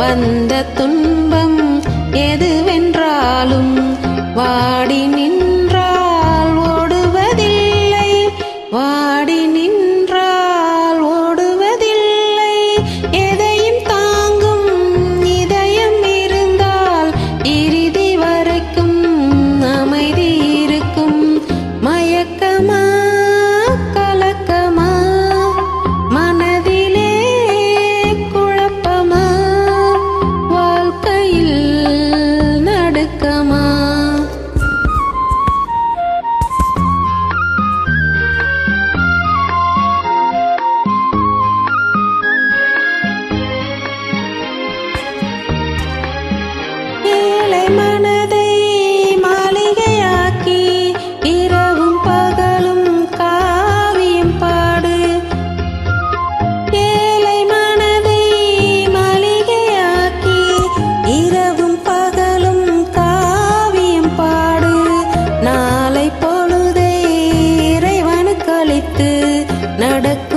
வந்த துன்பம் எதுவென்றாலும் வாடி நின்றால் ஓடுவதில்லை. வாடி நின்றால் ஓடுவதில்லை. எதையும் தாங்கும் இதயம் இருந்தால் இறுதி வரைக்கும் அமைதி இருக்கும். மயக்கமா மாலை மனதை மாளிகையாக்கி இரவும் பகலும் காவியம் பாடு. ஏழை மனதை மாளிகையாக்கி இரவும் பகலும் காவியம் பாடு. நாளை பொழுதை இறைவனுக்கு அளித்து நடக்க